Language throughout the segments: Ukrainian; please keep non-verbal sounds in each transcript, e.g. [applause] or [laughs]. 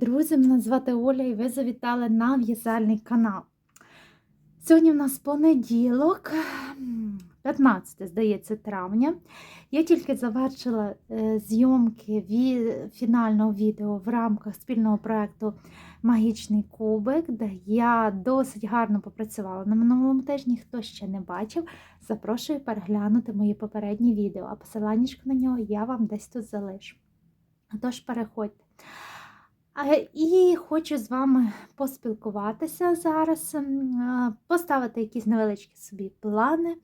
друзі! Мене звати Оля і ви завітали на в'язальний канал. Сьогодні в нас понеділок, 15, здається, травня. Я тільки завершила е, зйомки фінального відео в рамках спільного проєкту Магічний кубик, де я досить гарно попрацювала на минулому тижні. Хто ще не бачив, запрошую переглянути мої попередні відео, а посилання на нього я вам десь тут залишу. Тож переходьте. І хочу з вами поспілкуватися зараз, поставити якісь невеличкі собі плани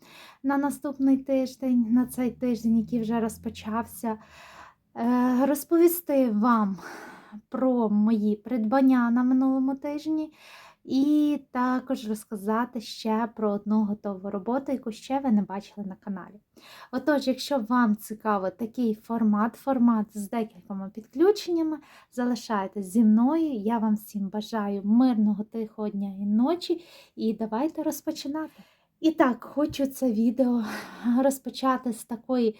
на наступний тиждень, на цей тиждень, який вже розпочався, Е, розповісти вам про мої придбання на минулому тижні. І також розказати ще про одну готову роботу, яку ще ви не бачили на каналі. Отож, якщо вам цікаво такий формат, формат з декількома підключеннями, залишайтесь зі мною. Я вам всім бажаю мирного, тихого дня і ночі. І давайте розпочинати. І так, хочу це відео розпочати з такої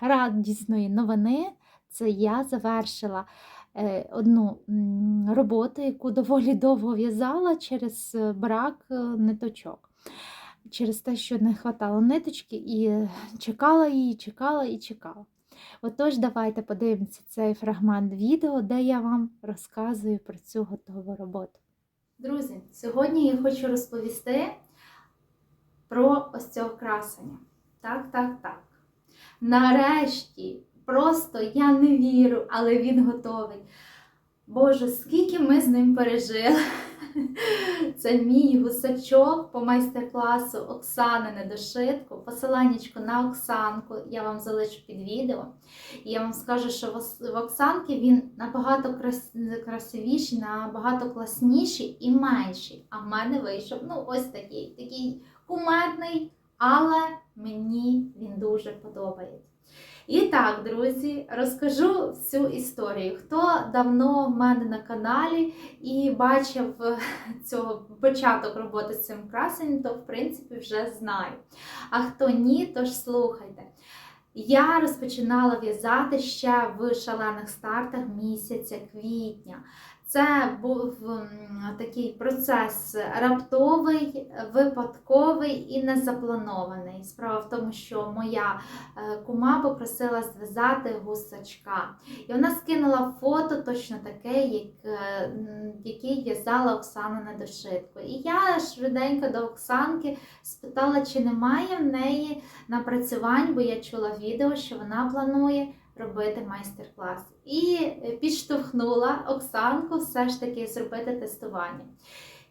радісної новини. Це я завершила одну роботу, яку [laughs] доволі довго в'язала через е, брак е, ниточок. Через те, що не хватало ниточки, і чекала її, чекала і чекала. Отож, давайте подивимося цей фрагмент відео, де я вам розказую про цю готову роботу. Друзі, сьогодні я хочу розповісти про ось цього красення. Так, так, так. Нарешті, просто я не вірю, але він готовий. Боже, скільки ми з ним пережили. Це мій гусачок по майстер-класу Оксани Недошитку. Посиланнячко на Оксанку я вам залишу під відео. І я вам скажу, що в Оксанки він набагато крас- красивіший, набагато класніший і менший. А в мене вийшов ну, ось такий, такий кумедний, але мені він дуже подобається. І так, друзі, розкажу всю історію. Хто давно в мене на каналі і бачив е, цього початок роботи з цим красенням, то в принципі вже знаю. А хто ні, то ж слухайте. Я розпочинала в'язати ще в шалених стартах місяця квітня. Це був такий процес раптовий, випадковий і незапланований. Справа в тому, що моя е, кума попросила зв'язати гусачка. І вона скинула фото точно таке, як, е, яке в'язала Оксана на дошитку. І я швиденько до Оксанки спитала, чи немає в неї напрацювань, бо я чула відео, що вона планує робити майстер-клас. І е, підштовхнула Оксанку все ж таки зробити тестування.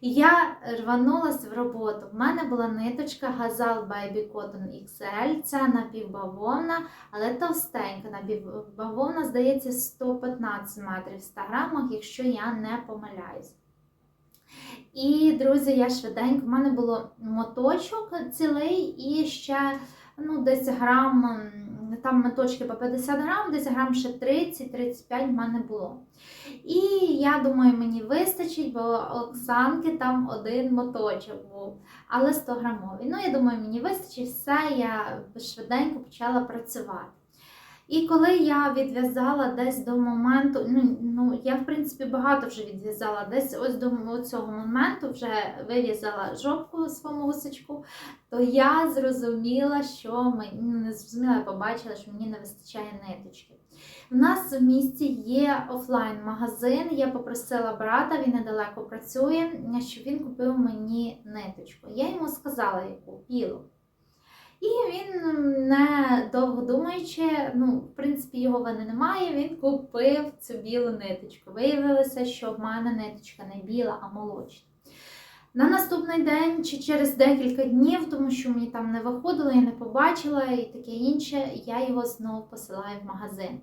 Я рванулась в роботу. В мене була ниточка Gazal Baby Cotton XL, це напівбавовна, але товстенька напівбавовна, здається, 115 метрів в 100 грамах, якщо я не помиляюсь. І, друзі, я швиденько, в мене було моточок цілий і ще ну, десь грам, там моточки по 50 грам, десь грам ще 30-35 в мене було. І я думаю, мені вистачить, бо Оксанки там один моточок був, але 100 грамовий. Ну, я думаю, мені вистачить все, я швиденько почала працювати. І коли я відв'язала десь до моменту, ну, ну я в принципі багато вже відв'язала, десь ось до цього моменту вже вив'язала жопку своєму гусачку, то я зрозуміла, що мені ну, не зрозуміла, я побачила, що мені не вистачає ниточки. У нас в місті є офлайн-магазин. Я попросила брата, він недалеко працює, щоб він купив мені ниточку. Я йому сказала, яку білу. І він, не довго думаючи, ну, в принципі, його вини немає, він купив цю білу ниточку. Виявилося, що в мене ниточка не біла, а молочна. На наступний день чи через декілька днів, тому що мені там не виходило, я не побачила і таке інше, я його знову посилаю в магазин.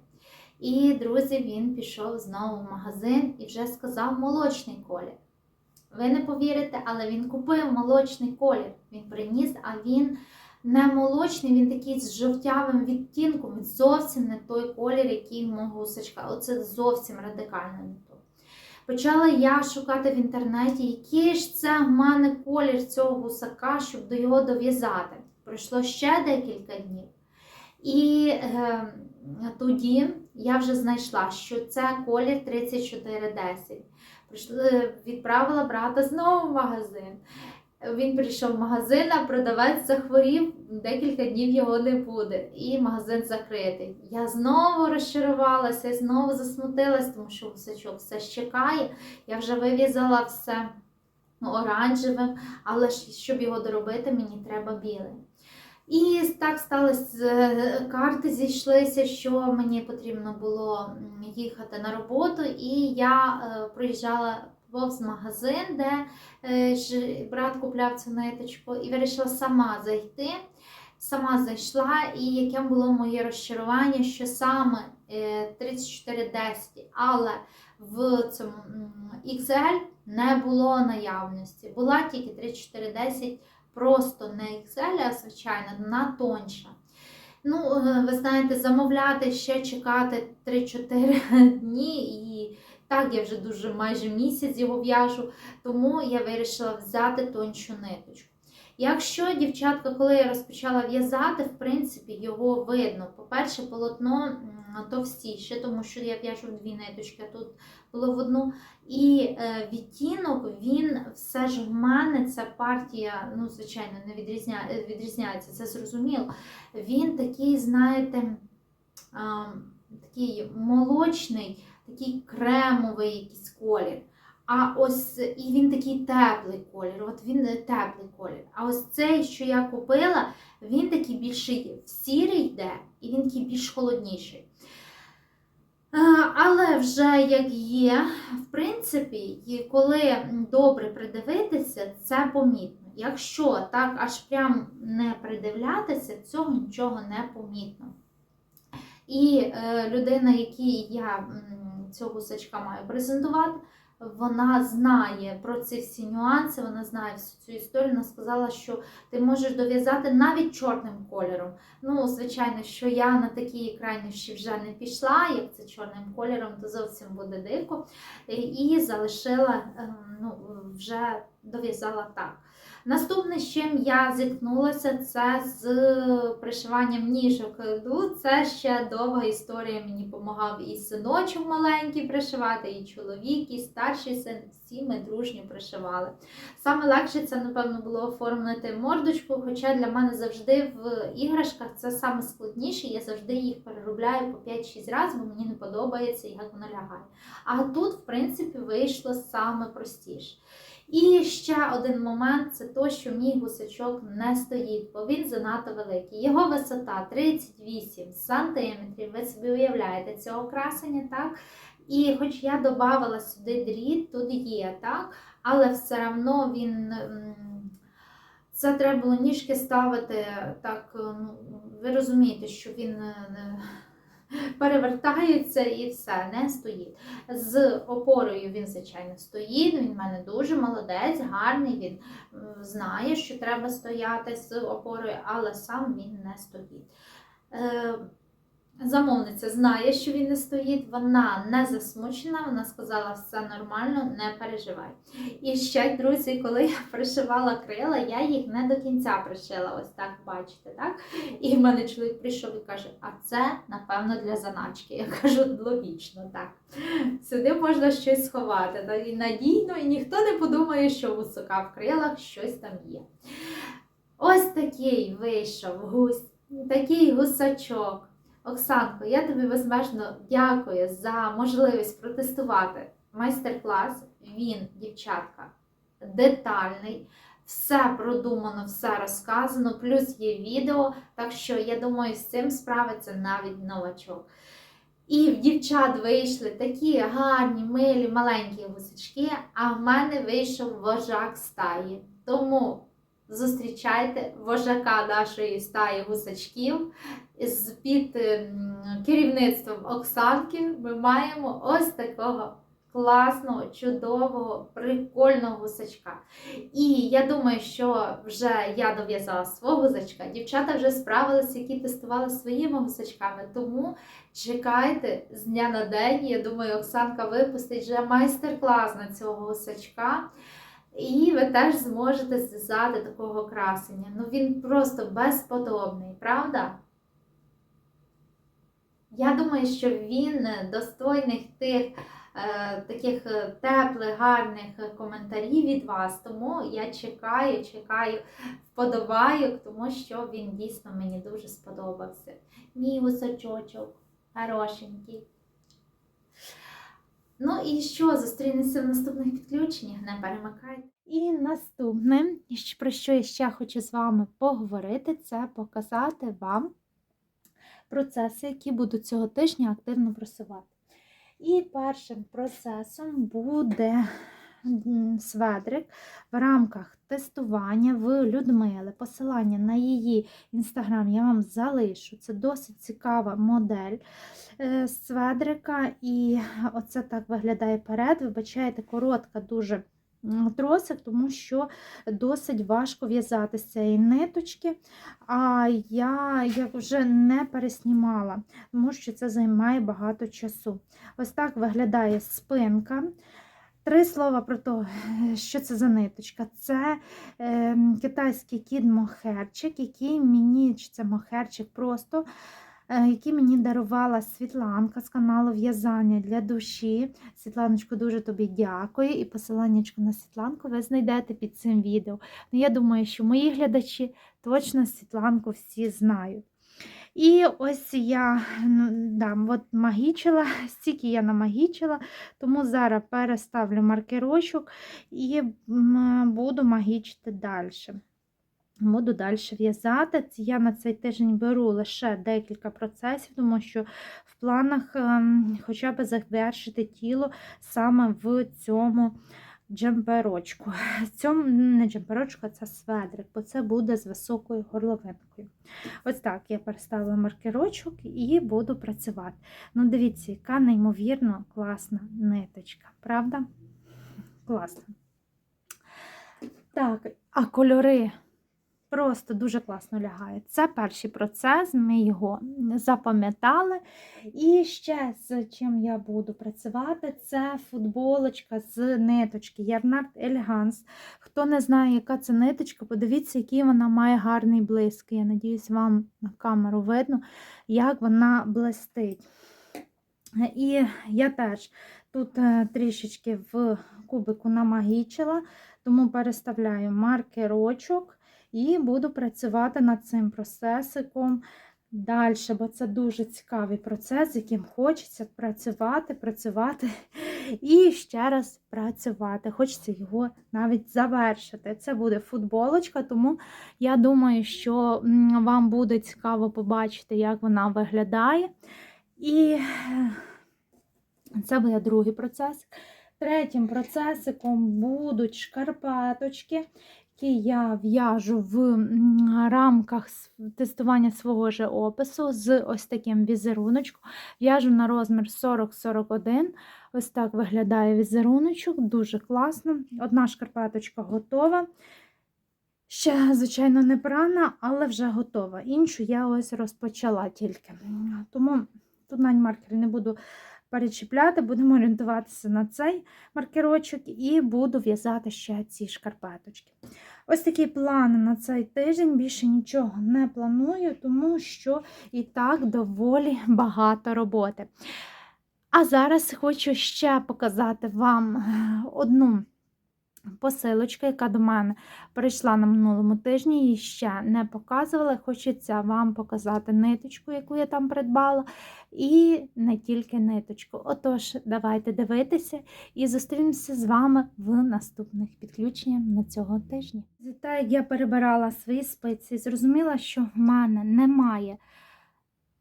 І, друзі, він пішов знову в магазин і вже сказав молочний колір. Ви не повірите, але він купив молочний колір. Він приніс, а він не молочний, він такий з жовтявим відтінком. Він зовсім не той колір, який мого гусачка. Оце зовсім радикально не то. Почала я шукати в інтернеті, який ж це в мене колір цього гусака, щоб до його дов'язати. Пройшло ще декілька днів. І е, тоді я вже знайшла, що це колір 3410. Відправила брата знову в магазин. Він прийшов в магазин, а продавець захворів, декілька днів його не буде, і магазин закритий. Я знову розчарувалася, знову засмутилась, тому що гусачок все чекає. Я вже вив'язала все ну, оранжевим, але щоб його доробити, мені треба білий. І так сталося, карти зійшлися, що мені потрібно було їхати на роботу, і я е, проїжджала повз магазин, де е, брат купляв цю ниточку, і вирішила сама зайти. Сама зайшла, і яким було моє розчарування, що саме е, 3410, але в цьому XL не було наявності. Була тільки 3410 просто не XL, а звичайно, вона тонша. Ну, е, ви знаєте, замовляти ще чекати 3-4 [laughs] дні, і так я вже дуже майже місяць його в'яжу, тому я вирішила взяти тоншу ниточку. Якщо, дівчатка, коли я розпочала в'язати, в принципі, його видно. По-перше, полотно товстіше, тому що я в'яжу дві ниточки, а тут було в одну. І е, відтінок, він все ж в мене, ця партія, ну, звичайно, не відрізня... е, відрізняється, це зрозуміло. Він такий, знаєте, а, такий молочний, такий кремовий якийсь колір. А ось і він такий теплий колір. От він е, теплий колір. А ось цей, що я купила, він такий більший в сірий йде, і він такий більш холодніший. Е, Але вже як є, в принципі, і коли добре придивитися, це помітно. Якщо так аж прям не придивлятися, цього нічого не помітно. І е, людина, якій я цього гусачка маю презентувати, вона знає про ці всі нюанси, вона знає всю цю історію. Вона сказала, що ти можеш дов'язати навіть чорним кольором. Ну, звичайно, що я на такі крайнощі вже не пішла, як це чорним кольором, то зовсім буде дико. І залишила, е, ну, вже дов'язала так. Наступне, з чим я зіткнулася, це з пришиванням ніжок. Це ще довга історія. Мені допомагав і синочок маленький пришивати, і чоловік, і старший син. Всі ми дружньо пришивали. Саме легше це, напевно, було оформити мордочку, хоча для мене завжди в іграшках це саме складніше. Я завжди їх переробляю по 5-6 разів, бо мені не подобається, як воно лягає. А тут, в принципі, вийшло саме простіше. І ще один момент це то, що мій гусачок не стоїть, бо він занадто великий. Його висота 38 сантиметрів. Ви собі уявляєте цього красення, так? І хоч я додавала сюди дріт, тут є, так? Але все одно він. Це треба було ніжки ставити так. Ну, ви розумієте, що він е, [laughs] перевертається і все, не стоїть. З опорою він, звичайно, стоїть. Він в мене дуже молодець, гарний. Він знає, що треба стояти з опорою, але сам він не стоїть. Замовниця знає, що він не стоїть, вона не засмучена, вона сказала, все нормально, не переживай. І ще, друзі, коли я пришивала крила, я їх не до кінця пришила, ось так бачите, так? І в мене чоловік прийшов і каже: а це, напевно, для заначки. Я кажу, логічно, так. Сюди можна щось сховати. та і надійно, і ніхто не подумає, що у сука в крилах щось там є. Ось такий вийшов гусь, такий гусачок. Оксанко, я тобі безмежно дякую за можливість протестувати майстер-клас. Він, дівчатка, детальний, все продумано, все розказано, плюс є відео. Так що, я думаю, з цим справиться навіть новачок. І в дівчат вийшли такі гарні, милі, маленькі гусачки, а в мене вийшов вожак стаї. Тому зустрічайте вожака нашої стаї гусачків під ем, керівництвом Оксанки ми маємо ось такого класного, чудового, прикольного гусачка. І я думаю, що вже я дов'язала свого гусачка. Дівчата вже справилися, які тестували своїми гусачками. Тому чекайте з дня на день. Я думаю, Оксанка випустить вже майстер-клас на цього гусачка. І ви теж зможете зв'язати такого красення. Ну він просто безподобний, правда? Я думаю, що він достойний тих е, таких теплих, гарних коментарів від вас. Тому я чекаю, чекаю вподобайок, тому що він дійсно мені дуже сподобався. Мій гусачочок, хорошенький. Ну і що, зустрінемося в наступних підключеннях, не перемикайте. І наступне, про що я ще хочу з вами поговорити, це показати вам процеси, які будуть цього тижня активно просувати. І першим процесом буде сведрик в рамках тестування в Людмили. Посилання на її інстаграм я вам залишу. Це досить цікава модель е, сведрика. І оце так виглядає перед. Вибачаєте, коротка дуже тросик, тому що досить важко в'язати з цієї ниточки. А я як вже не переснімала, тому що це займає багато часу. Ось так виглядає спинка. Три слова про те, що це за ниточка. Це е, китайський кіт мохерчик, який мені, чи це мохерчик просто, е, який мені дарувала Світланка з каналу В'язання для душі. Світланочко, дуже тобі дякую. І посиланнячко на Світланку ви знайдете під цим відео. Ну, я думаю, що мої глядачі точно Світланку всі знають. І ось я ну, да, от магічила, [laughs] стільки я намагічила, тому зараз переставлю маркерочок і буду магічити далі. Буду далі в'язати. Я на цей тиждень беру лише декілька процесів, тому що в планах ем, хоча б завершити тіло саме в цьому джемперочку. [laughs] Цьому не джемперочка, це сведрик, бо це буде з високою горловинкою. Ось так я переставила маркерочок і буду працювати. Ну, дивіться, яка неймовірно класна ниточка, правда? Класно. Так, а кольори просто дуже класно лягають. Це перший процес, ми його запам'ятали. І ще з чим я буду працювати, це футболочка з ниточки Ярнард Елеганс. Хто не знає, яка це ниточка, подивіться, який вона має гарний блиск. Я надіюсь, вам на камеру видно, як вона блистить. І я теж тут е, трішечки в кубику намагічила, тому переставляю маркерочок і буду працювати над цим процесиком далі, бо це дуже цікавий процес, з яким хочеться працювати, працювати і ще раз працювати. Хочеться його навіть завершити. Це буде футболочка, тому я думаю, що вам буде цікаво побачити, як вона виглядає. І е, це буде другий процес. Третім процесиком будуть шкарпеточки, які я в'яжу в рамках тестування свого же опису з ось таким візеруночком. В'яжу на розмір 40-41. Ось так виглядає візеруночок, дуже класно. Одна шкарпеточка готова. Ще, звичайно, не прана, але вже готова. Іншу я ось розпочала тільки. Тому тут навіть маркер не буду перечіпляти, будемо орієнтуватися на цей маркерочок і буду в'язати ще ці шкарпеточки. Ось такий план на цей тиждень. Більше нічого не планую, тому що і так доволі багато роботи. А зараз хочу ще показати вам одну посилочку, яка до мене прийшла на минулому тижні, її ще не показувала. Хочеться вам показати ниточку, яку я там придбала, і не тільки ниточку. Отож, давайте дивитися і зустрінемося з вами в наступних підключеннях на цього тижня. Як я перебирала свої спиці, зрозуміла, що в мене немає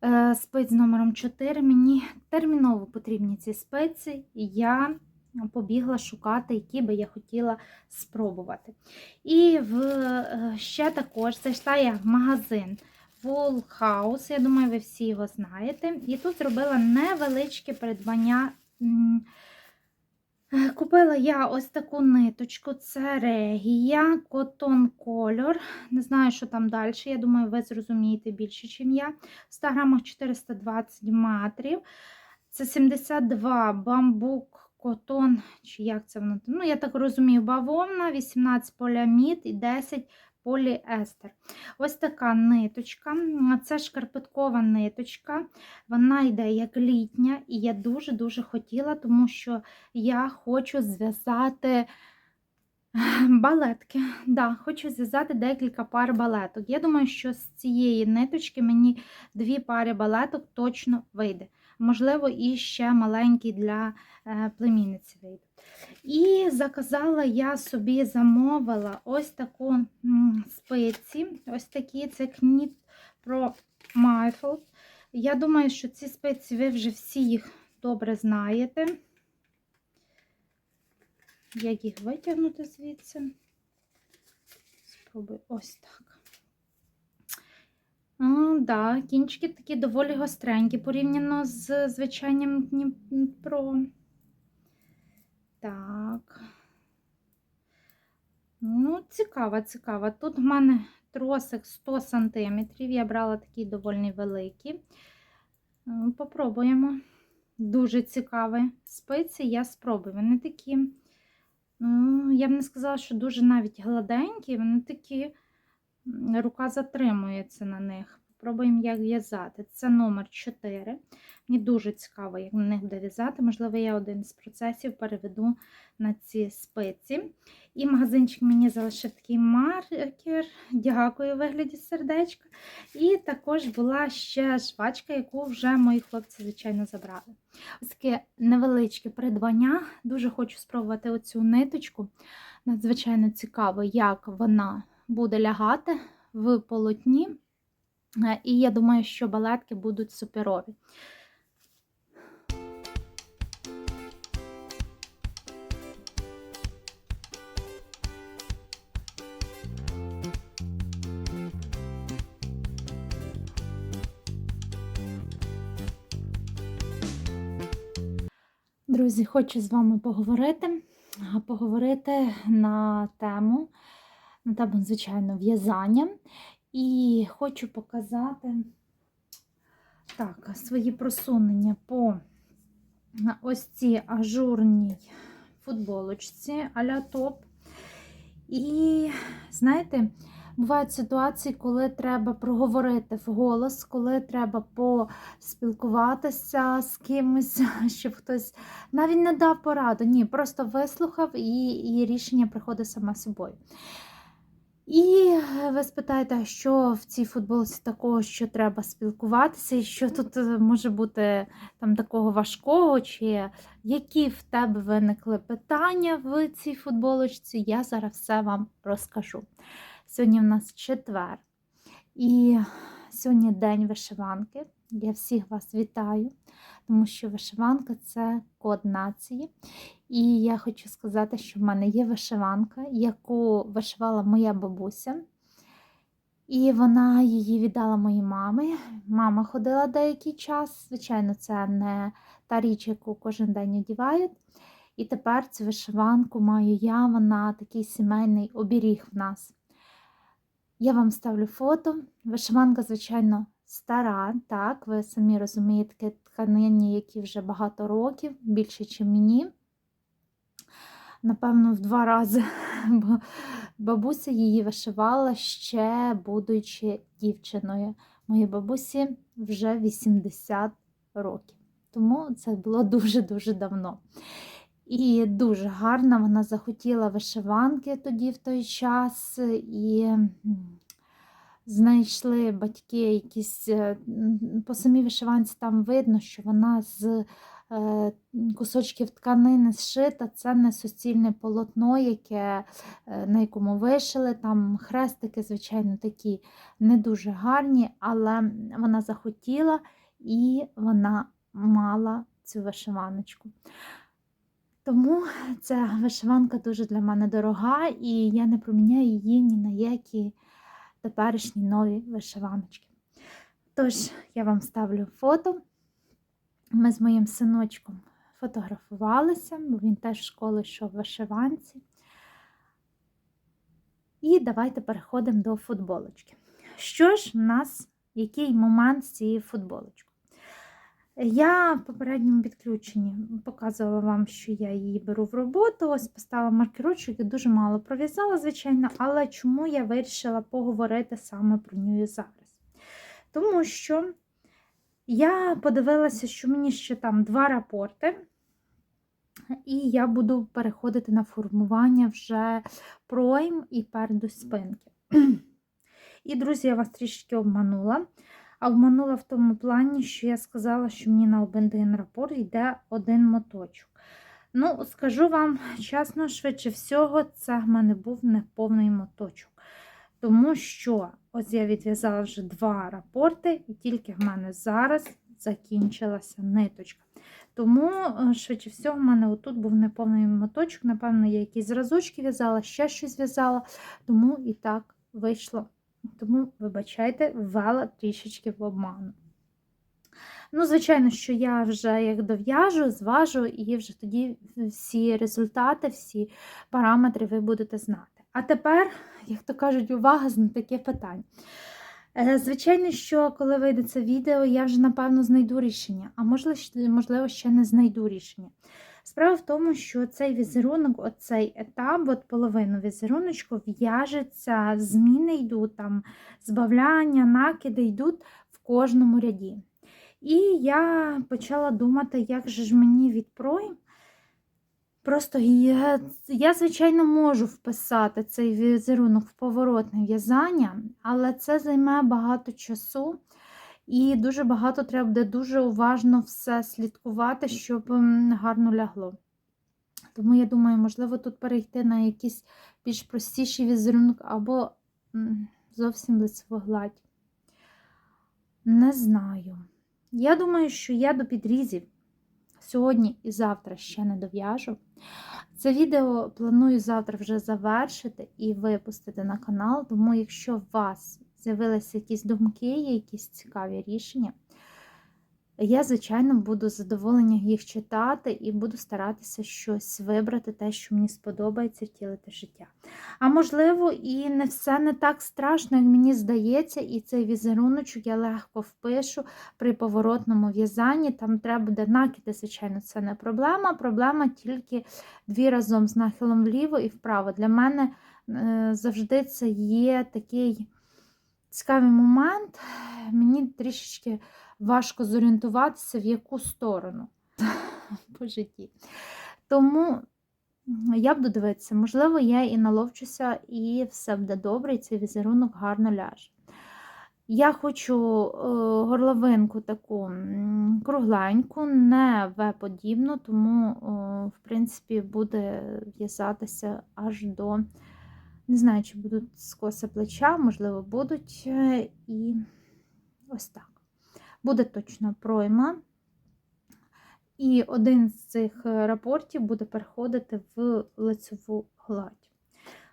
е, спиць номером 4. Мені терміново потрібні ці спиці, я побігла шукати, які би я хотіла спробувати. І в, е, ще також зайшла я в магазин Wool House, я думаю, ви всі його знаєте. І тут зробила невеличке придбання. Е, Купила я ось таку ниточку, це регія, котон кольор. Не знаю, що там далі. Я думаю, ви зрозумієте більше, ніж я. В 100 грамах 420 метрів. Це 72 бамбук котон, чи як це воно? Ну, я так розумію, бавовна, 18 поліамід і 10 поліестер. Ось така ниточка. Це шкарпеткова ниточка. Вона йде як літня, і я дуже-дуже хотіла, тому що я хочу зв'язати. Балетки, да, хочу зв'язати декілька пар балеток. Я думаю, що з цієї ниточки мені дві пари балеток точно вийде. Можливо, і ще маленький для е, племінниці вийде. І заказала я собі замовила ось таку спиці. Ось такі це Knit Pro Myfold. Я думаю, що ці спиці ви вже всі їх добре знаєте. Як їх витягнути звідси? Спробую ось так. Так, да, кінчики такі доволі гостренькі порівняно з звичайним Дніпро. Так. Ну, цікаво, цікаво. Тут в мене тросик 100 см. Я брала такий доволі великий. Попробуємо. Дуже цікаві спиці, я спробую. Вони такі. Ну, я б не сказала, що дуже навіть гладенькі, вони такі, рука затримується на них. Попробуємо, як в'язати. Це номер 4. Мені дуже цікаво, як на них буде в'язати. Можливо, я один з процесів переведу на ці спиці. І магазинчик мені залишив такий маркер. Дякую, у вигляді сердечка. І також була ще жвачка, яку вже мої хлопці, звичайно, забрали. Ось таке невеличке придбання. Дуже хочу спробувати оцю ниточку. Надзвичайно цікаво, як вона буде лягати в полотні. І я думаю, що балетки будуть суперові. Друзі, хочу з вами поговорити. Поговорити на тему, на тему, звичайно, в'язання. І хочу показати так, свої просунення по ось цій ажурній футболочці а-ля топ. І, знаєте, бувають ситуації, коли треба проговорити вголос, коли треба поспілкуватися з кимось, [laughs] щоб хтось навіть не дав пораду. Ні, просто вислухав і, і рішення приходить саме собою. І ви спитаєте, що в цій футболці такого, що треба спілкуватися, і що тут е, може бути там такого важкого, чи які в тебе виникли питання в цій футболочці, я зараз все вам розкажу. Сьогодні в нас четвер. І сьогодні день вишиванки. Я всіх вас вітаю, тому що вишиванка це код нації. І я хочу сказати, що в мене є вишиванка, яку вишивала моя бабуся. І вона її віддала моїй мамі. Мама ходила деякий час. Звичайно, це не та річ, яку кожен день одівають. І тепер цю вишиванку маю я, вона такий сімейний оберіг в нас. Я вам ставлю фото. Вишиванка, звичайно, стара, так, ви самі розумієте, тканині, які вже багато років, більше, ніж мені. Напевно, в два рази, [laughs] бо бабуся її вишивала ще будучи дівчиною. Моїй бабусі вже 80 років. Тому це було дуже-дуже давно. І дуже гарна вона захотіла вишиванки тоді в той час, і знайшли батьки якісь е, по самій вишиванці там видно, що вона з е, кусочків тканини зшита, це не суцільне полотно, яке, е, на якому вишили. Там хрестики, звичайно, такі не дуже гарні, але вона захотіла і вона мала цю вишиваночку. Тому ця вишиванка дуже для мене дорога, і я не проміняю її ні на які теперішні нові вишиваночки. Тож, я вам ставлю фото. Ми з моїм синочком фотографувалися, бо він теж в школу йшов в вишиванці. І давайте переходимо до футболочки. Що ж в нас, який момент з цією футболочкою? Я в попередньому підключенні показувала вам, що я її беру в роботу. Ось поставила маркерочок і дуже мало пров'язала, звичайно, але чому я вирішила поговорити саме про нього зараз? Тому що я подивилася, що мені ще там два рапорти, і я буду переходити на формування вже пройм і переду спинки. [clears throat] І, друзі, я вас трішки обманула. А обманула в тому плані, що я сказала, що мені на один рапорт йде один моточок. Ну, скажу вам чесно, швидше всього, це в мене був неповний моточок. Тому що ось я відв'язала вже два рапорти, і тільки в мене зараз закінчилася ниточка. Тому, е, швидше всього, в мене отут був неповний моточок. Напевно, я якісь зразочки в'язала, ще щось в'язала, тому і так вийшло. Тому, вибачайте, ввела трішечки в обману. Ну, звичайно, що я вже як дов'яжу, зважу, і вже тоді всі результати, всі параметри ви будете знати. А тепер, як то кажуть, увага на таке питання. Е, Звичайно, що коли вийде це відео, я вже, напевно, знайду рішення, а можливо, ще не знайду рішення. Справа в тому, що цей візерунок, оцей етап, от половину візеруночку в'яжеться, зміни йдуть, там, збавляння, накиди йдуть в кожному ряді. І я почала думати, як же ж мені відпройм. Просто я, я, звичайно, можу вписати цей візерунок в поворотне в'язання, але це займе багато часу. І дуже багато треба буде дуже уважно все слідкувати, щоб гарно лягло. Тому, я думаю, можливо, тут перейти на якийсь більш простіший візерунок або зовсім лицеву гладь. Не знаю. Я думаю, що я до підрізів сьогодні і завтра ще не дов'яжу. Це відео планую завтра вже завершити і випустити на канал, тому якщо у вас з'явилися якісь думки, якісь цікаві рішення. Я, звичайно, буду з задоволенням їх читати і буду старатися щось вибрати, те, що мені сподобається втілити життя. А можливо, і не все не так страшно, як мені здається, і цей візеруночок я легко впишу при поворотному в'язанні. Там треба буде накиди, звичайно, це не проблема. Проблема тільки дві разом з нахилом вліво і вправо. Для мене е, завжди це є такий цікавий момент. Мені трішечки важко зорієнтуватися, в яку сторону [laughs] по житті. Тому я буду дивитися, можливо, я і наловчуся, і все буде добре, і цей візерунок гарно ляже. Я хочу е, горловинку таку кругленьку, не В-подібну, тому, в принципі, буде в'язатися аж до не знаю, чи будуть скоси плеча, можливо, будуть. Е, і ось так. Буде точно пройма. І один з цих е, рапортів буде переходити в лицеву гладь.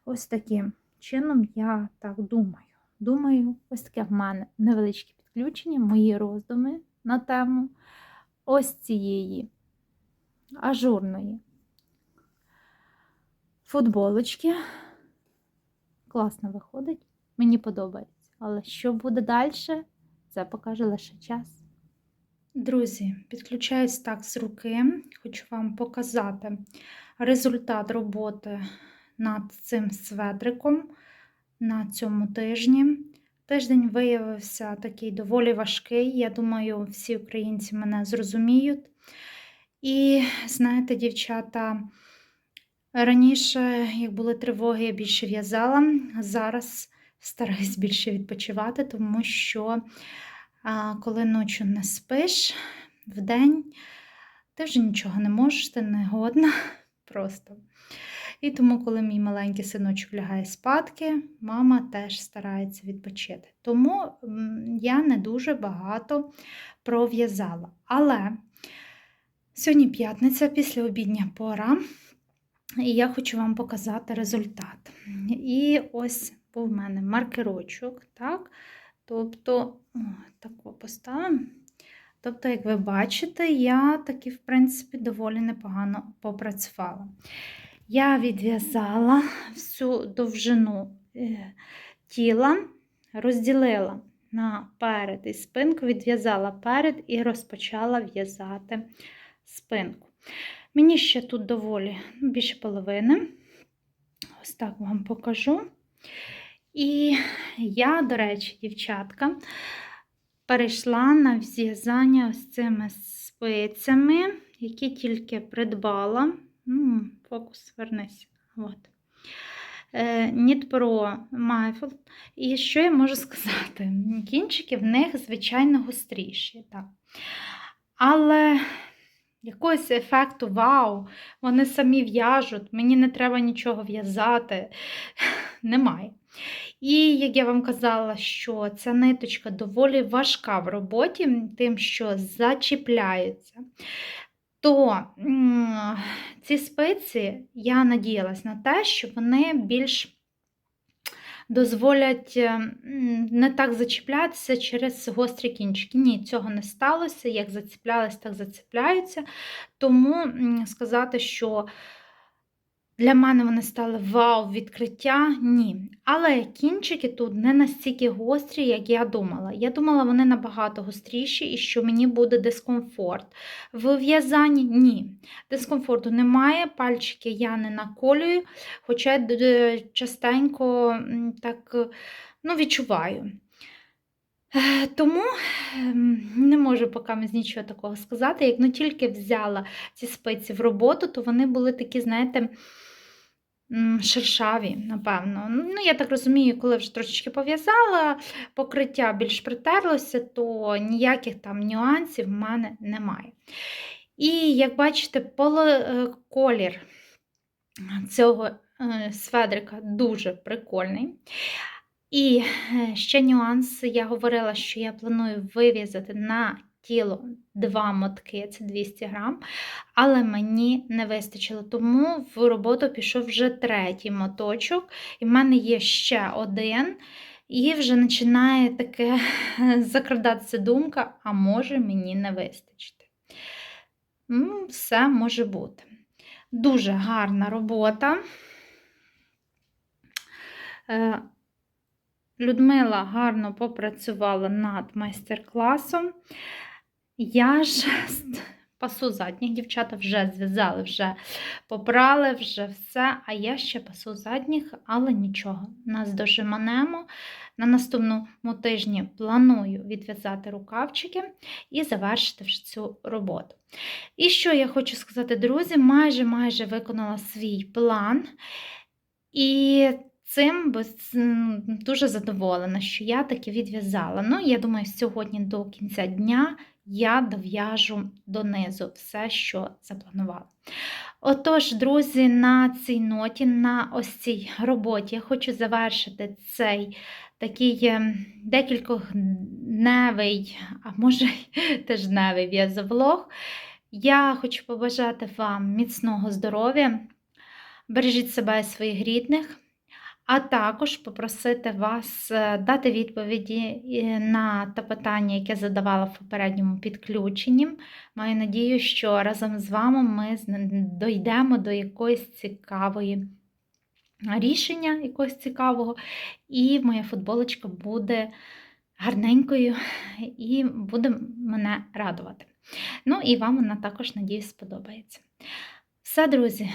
Ось таким чином, я так думаю. Думаю, ось таке в мене невеличке підключення, мої роздуми на тему ось цієї ажурної футболочки класно виходить, мені подобається. Але що буде далі, це покаже лише час. Друзі, підключаюсь так з руки, хочу вам показати результат роботи над цим светриком на цьому тижні. Тиждень виявився такий доволі важкий. Я думаю, всі українці мене зрозуміють. І, знаєте, дівчата. Раніше, як були тривоги, я більше в'язала. Зараз стараюсь більше відпочивати, тому що коли ночі не спиш вдень, ти вже нічого не можеш, ти не годна [laughs] просто. І тому, коли мій маленький синочок лягає спадки, мама теж старається відпочити. Тому я не дуже багато пров'язала. Але сьогодні п'ятниця, після обідня пора. І я хочу вам показати результат. І ось був в мене маркерочок, так? Тобто, тако поставимо. Тобто, як ви бачите, я таки, в принципі, доволі непогано попрацювала. Я відв'язала всю довжину е, тіла, розділила наперед і спинку, відв'язала перед і розпочала в'язати спинку. Мені ще тут доволі ну, більше половини. Ось так вам покажу. І я, до речі, дівчатка, перейшла на зв'язання ось цими спицями, які тільки придбала. Ну, Фокус, вернись. От. Нітпро Майфл. І що я можу [laughs] сказати? Кінчики в них, звичайно, гостріші. Так. Але якогось ефекту вау, вони самі в'яжуть, мені не треба нічого в'язати. [laughs] Немає. І, як я вам казала, що ця ниточка доволі важка в роботі, тим, що зачіпляється, то ці спиці я надіялась на те, що вони більш дозволять не так зачіплятися через гострі кінчики. Ні, цього не сталося. Як заціплялись, так заціпляються. Тому сказати, що для мене вони стали вау, відкриття ні. Але кінчики тут не настільки гострі, як я думала. Я думала, вони набагато гостріші і що мені буде дискомфорт. В в'язанні ні. Дискомфорту немає, пальчики я не наколюю, хоча частенько так ну, відчуваю. Е, тому ем, не можу поки нічого такого сказати. Як не тільки взяла ці спиці в роботу, то вони були такі, знаєте, шершаві, напевно. Ну, Я так розумію, коли вже трошечки пов'язала, покриття більш притерлося, то ніяких там нюансів в мене немає. І, як бачите, е, колір цього е, сведрика дуже прикольний. І е, ще нюанс, я говорила, що я планую вив'язати на тіло два мотки, це 200 грам, але мені не вистачило. Тому в роботу пішов вже третій моточок, і в мене є ще один. І вже починає таке [laughs] закрадатися думка, а може мені не вистачити. Все може бути. Дуже гарна робота. Людмила гарно попрацювала над майстер-класом. Я ж пасу задніх, дівчата вже зв'язали, вже попрали, вже все, а я ще пасу задніх, але нічого. Нас дожиманемо. На наступному тижні планую відв'язати рукавчики і завершити вже цю роботу. І що я хочу сказати, друзі, майже майже виконала свій план. І цим бо дуже задоволена, що я таки відв'язала. Ну, я думаю, сьогодні до кінця дня я дов'яжу донизу все, що запланувала. Отож, друзі, на цій ноті, на ось цій роботі я хочу завершити цей такий е, декількодневий, а може [laughs] теж дневий в'язовлог. Я хочу побажати вам міцного здоров'я, бережіть себе і своїх рідних а також попросити вас е, дати відповіді на те питання, яке задавала в попередньому підключенні. Маю надію, що разом з вами ми дійдемо до якоїсь цікавої рішення, якогось цікавого, і моя футболочка буде гарненькою і буде мене радувати. Ну і вам вона також, надіюсь, сподобається. Все, друзі,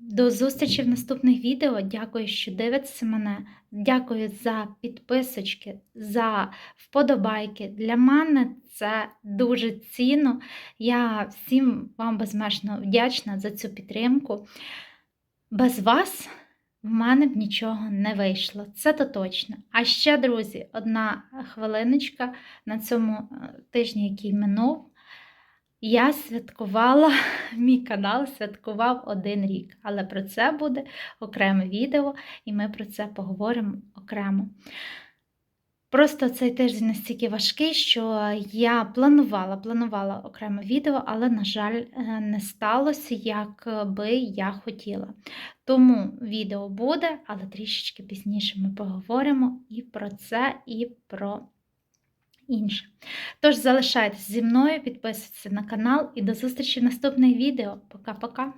до зустрічі в наступних відео. Дякую, що дивитеся мене. Дякую за підписочки, за вподобайки. Для мене це дуже цінно. Я всім вам безмежно вдячна за цю підтримку. Без вас в мене б нічого не вийшло. Це то точно. А ще, друзі, одна хвилиночка на цьому е, тижні, який минув. Я святкувала, [laughs] мій канал святкував один рік, але про це буде окреме відео, і ми про це поговоримо окремо. Просто цей тиждень настільки важкий, що я планувала планувала окреме відео, але, на жаль, е, не сталося, як би я хотіла. Тому відео буде, але трішечки пізніше ми поговоримо і про це, і про інше. Тож залишайтесь зі мною, підписуйтесь на канал і до зустрічі в наступних відео. Пока-пока!